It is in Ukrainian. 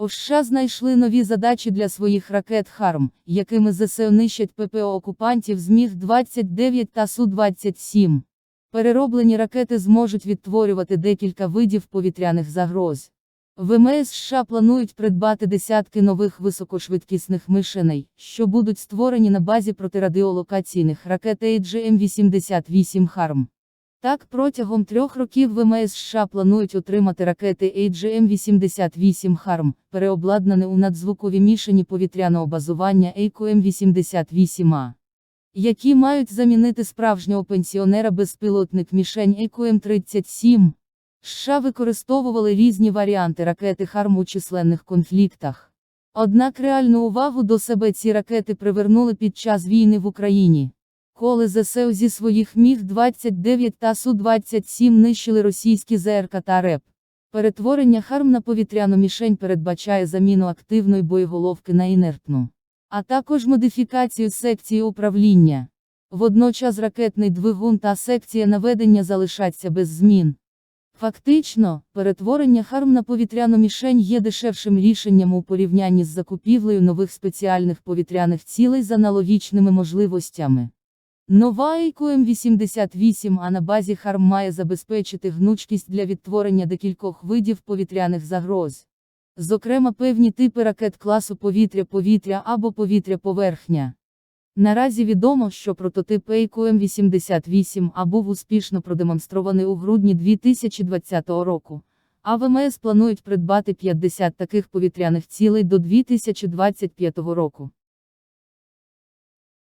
У США знайшли нові задачі для своїх ракет «Харм», якими ЗСУ нищать ППО окупантів з Міг-29 та Су-27. Перероблені ракети зможуть відтворювати декілька видів повітряних загроз. ВМС США планують придбати десятки нових високошвидкісних мишеней, що будуть створені на базі протирадіолокаційних ракет AGM-88 «Харм». Так, протягом трьох років ВМС США планують отримати ракети AGM-88 «Харм», переобладнані у надзвукові мішені повітряного базування AQM-88А, які мають замінити справжнього пенсіонера безпілотник мішень AQM-37. США використовували різні варіанти ракети «Харм» у численних конфліктах. Однак реальну увагу до себе ці ракети привернули під час війни в Україні. Коли ЗСУ зі своїх Міг-29 та Су-27 нищили російські ЗРК та РЕП. Перетворення ХАРМ на повітряну мішень передбачає заміну активної боєголовки на інертну, а також модифікацію секції управління. Водночас ракетний двигун та секція наведення залишаться без змін. Фактично, перетворення ХАРМ на повітряну мішень є дешевшим рішенням у порівнянні з закупівлею нових спеціальних повітряних цілей з аналогічними можливостями. Нова АйКУМ-88 а на базі ХАРМ має забезпечити гнучкість для відтворення декількох видів повітряних загроз. Зокрема, певні типи ракет класу повітря-повітря або повітря-поверхня. Наразі відомо, що прототип АйКУМ-88 а був успішно продемонстрований у грудні 2020 року. А ВМС планують придбати 50 таких повітряних цілей до 2025 року.